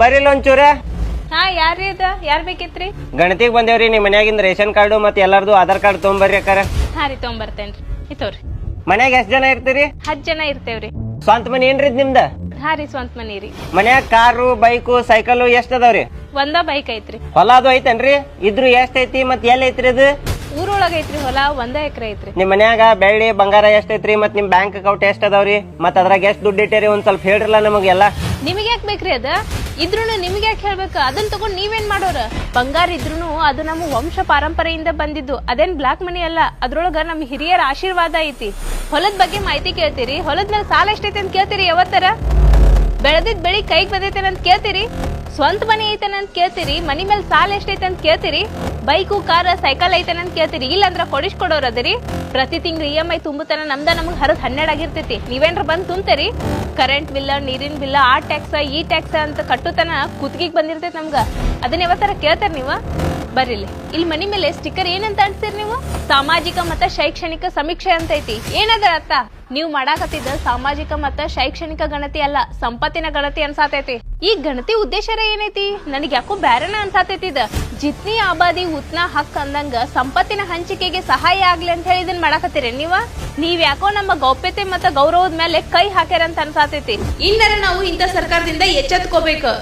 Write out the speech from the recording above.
ಬರೀಲ್ ಒಂಚೂರ. ಹಾ ಯಾರ್ರಿ ಇದ? ಯಾರ್ ಬೇಕಿತ್ರಿ? ಗಣತಿಗ್ ಬಂದೇವ್ರಿ ನಿಮ್ ಮನ್ಯಾಗಿಂದ ರೇಷನ್ ಕಾರ್ಡು ಮತ್ತೆ ಎಲ್ಲಾರ್ದು ಆಧಾರ್ ಕಾರ್ಡ್ ತೊಗೊಂಬರ್ರಿ ಅಕ್ಕಾರ. ಹಾ ರೀ ತೊಗೊಂಬರ್ತೇನ್ರಿ ಇತ್ತವ್ರಿ ಮನ್ಯಾಗ ಎಷ್ಟ್ ಜನ ಇರ್ತೀರಿ? ಹತ್ ಜನ ಇರ್ತೇವ್ರಿ ಸ್ವಂತ ಮನಿ ಏನ್ರಿ ಇದ್ ನಿಮ್ದ? ಹಾ ರೀ ಸ್ವಂತ ಮನಿ ರೀ. ಮನ್ಯಾಗ ಕಾರು ಬೈಕು ಸೈಕಲ್ ಎಷ್ಟ್ ಅದಾವ್ರಿ? ಒಂದ ಬೈಕ್ ಐತ್ರಿ. ಹೊಲ ಅದು ಐತೇನ್ರಿ? ಇದ್ರು ಎಷ್ಟ್ ಐತಿ ಮತ್ ಎಲ್ ಐತ್ರಿ ಅದು ಊರೊಳಗ ಐತ್ರಿ ಹೊಲ ಒಂದ ಎಕರೆ ಐತ್ರಿ. ನಿಮ್ ಮನ್ಯಾಗ ಬೆಳ್ಳಿ ಬಂಗಾರ ಎಷ್ಟ್ ಐತ್ರಿ ಮತ್ ನಿಮ್ ಬ್ಯಾಂಕ್ ಅಕೌಂಟ್ ಎಷ್ಟ್ ಅದಾವ್ರಿ? ಮತ್ ಅದ್ರಾಗ ಎಷ್ಟ್ ದುಡ್ಡು ಇಟ್ಟೇರಿ ಒಂದ್ ಸ್ವಲ್ಪ ಹೇಳ್ರಲ್ಲ ನಮಗೆಲ್ಲ. ನಿಮಗೆ ಯಾಕೆ ಬೇಕ್ರಿ ಅದ? ಇದ್ರೂನು ನಿಮ್ಗೆ ಯಾಕೆ ಹೇಳ್ಬೇಕು? ಅದನ್ನ ತಗೊಂಡು ನೀವೇನ್ ಮಾಡೋರ? ಬಂಗಾರ ಇದ್ರೂ ಅದು ನಮ್ಮ ವಂಶ ಪಾರಂಪರೆಯಿಂದ ಬಂದಿದ್ದು. ಅದೇನ್ ಬ್ಲಾಕ್ ಮನಿ ಅಲ್ಲ. ಅದ್ರೊಳಗ ನಮ್ಮ ಹಿರಿಯರ ಆಶೀರ್ವಾದ ಐತಿ. ಹೊಲದ ಬಗ್ಗೆ ಮಾಹಿತಿ ಕೇಳ್ತೀರಿ. ಹೊಲದ ಮೇಲೆ ಸಾಲ ಎಷ್ಟೈತೆ ಅಂತ ಕೇಳ್ತೀರಿ ಯಾವತ್ತರ? ಬೆಳೆದಿದ್ ಬೆಳಿ ಕೈಗೆ ಬಂದೈತೆ ಅಂತ ಕೇಳ್ತೀರಿ? ಸ್ವಂತ ಮನೆ ಐತೇನೆ ಅಂತ ಕೇಳ್ತೀರಿ? ಮನಿ ಮೇಲೆ ಸಾಲ ಎಷ್ಟೈತೆ ಅಂತ ಕೇಳ್ತೀರಿ? ಬೈಕು, ಕಾರ, ಸೈಕಲ್ ಐತೇನೆ ಅಂತ ಕೇಳ್ತೀರಿ? ಇಲ್ಲಂದ್ರ ಕೊಡಿಸ್ಕೊಡೋರು ಅದರಿ? ಪ್ರತಿ ತಿಂಗಳು ಇ ಎಂ ಐ ತುಂಬುತ್ತಾನೆ, ನಮ್ದ ನಮ್ಗೆ ಹರದ್ ಹನ್ನೆರಡು ಆಗಿರ್ತೈತಿ. ನೀವೇನ್ರ ಬಂದು ತುಂಬ್ತೀರಿ? ಕರೆಂಟ್ ಬಿಲ್ಲ, ನೀರಿನ ಬಿಲ್ಲ, ಆ ಟ್ಯಾಕ್ಸ್, ಈ ಟ್ಯಾಕ್ಸ್ ಅಂತ ಕಟ್ಟುತನ ಕುತ್ತಿಗೆಗೆ ಬಂದಿರ್ತೈತಿ ನಮ್ಗೆ. ಅದನ್ನ ಯಾವತ್ತಾರ ಕೇಳ್ತಾರೆ ನೀವ? ಬರ್ರಿಲಿ ಇಲ್ಲಿ. ಮನಿ ಮೇಲೆ ಸ್ಟಿಕ್ಕರ್ ಏನಂತ ಅಂಟ್ತೀರಿ ನೀವು? ಸಾಮಾಜಿಕ ಮತ್ತ ಶೈಕ್ಷಣಿಕ ಸಮೀಕ್ಷೆ ಅಂತ ಐತಿ. ಏನದ ಅರ್ಥ? ನೀವು ಮಾಡಾಕತ್ತಿದ್ದ ಸಾಮಾಜಿಕ ಮತ್ತ ಶೈಕ್ಷಣಿಕ ಗಣತಿ ಅಲ್ಲ, ಸಂಪತ್ತಿನ ಗಣತಿ ಅನ್ಸಾತೈತಿ. ಈ ಗಣತಿ ಉದ್ದೇಶರ ಏನೈತಿ? ನನಗ್ ಯಾಕೋ ಬ್ಯಾರನ ಅನ್ಸಾತೈತಿ ಇದ. ಜಿತ್ನಿ ಆಬಾದಿ ಉತ್ನ ಹಕ್ ಅಂದಂಗ ಸಂಪತ್ತಿನ ಹಂಚಿಕೆಗೆ ಸಹಾಯ ಆಗ್ಲಿ ಅಂತ ಹೇಳಿ ಇದನ್ ಮಾಡಾಕತ್ತೀರಿ ನೀವ? ನೀವ್ ಯಾಕೋ ನಮ್ಮ ಗೌಪ್ಯತೆ ಮತ್ತ ಗೌರವದ ಮೇಲೆ ಕೈ ಹಾಕ್ಯಾರ ಅಂತ ಅನ್ಸಾತೈತಿ. ಇಲ್ಲರ ನಾವು ಇಂಥ ಸರ್ಕಾರದಿಂದ ಎಚ್ಚೆತ್ಕೋಬೇಕು.